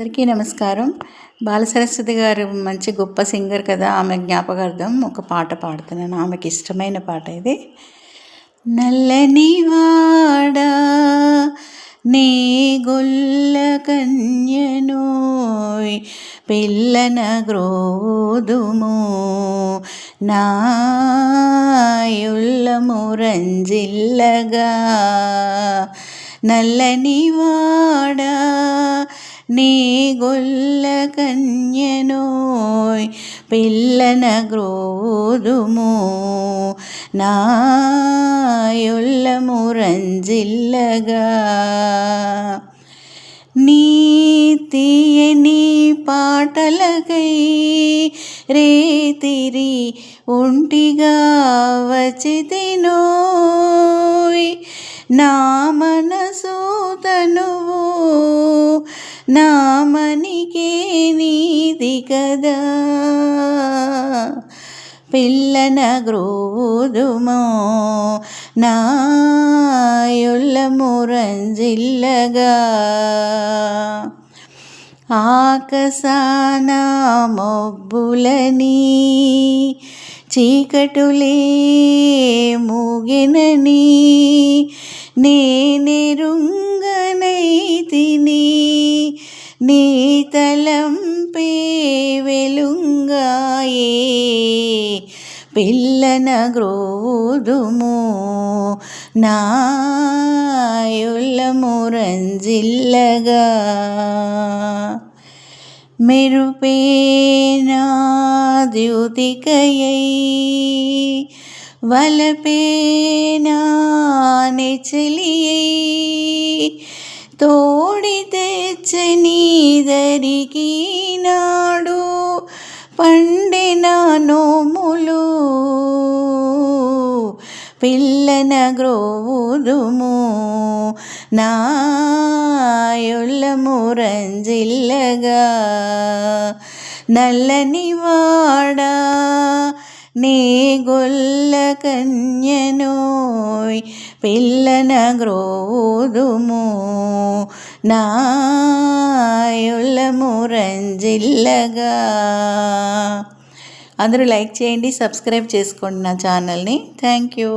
అందరికీ నమస్కారం. బాలసరస్వతి గారు మంచి గొప్ప సింగర్ కదా ఆమె జ్ఞాపకార్థం ఒక పాట పాడుతున్నాను. ఆమెకి ఇష్టమైన పాట ఇది. నల్లని వాడా నీ గొల్ల కన్యను పిల్లన గ్రోదుము నాయుల్లము రంజిల్లగా నల్లని వాడా నీ గొల్ల కన్యనోయ్ పిల్లన గ్రోదుము నాయుల్లము రంజిల్లగా నీ తీయని పాటలకై రేతిరి ఒంటిగా వచితినోయ్ నా మనసు తనువు నామనికే నీది కదా. పిల్లన గ్రోదుమో నాయుల్లము రంజిల్లగా ఆకసాన మొబ్బులని చీకటులే మూగినని నేనెరుంగనైతిని నీ తలంపే వెలుంగాయే. పిల్లన గ్రోదుము నాయుల్లము రంజిల్లగా. మెరుపేనా ద్యుతికయై వలపేనా నెచలియై. తోడి తెచ్చనీదరికి నాడు పండిన నోములు పిల్లన గ్రోదుము నాయుల్లము రంజిల్లగా నల్లని వాడా నీ గొల్ల కన్యనోయ్ పిల్లన గ్రోదుము నాయుల్లము రంజిల్లగా అందరూ లైక్ చేయండి సబ్స్క్రైబ్ చేసుకోండి నా ఛానల్ని. Thank you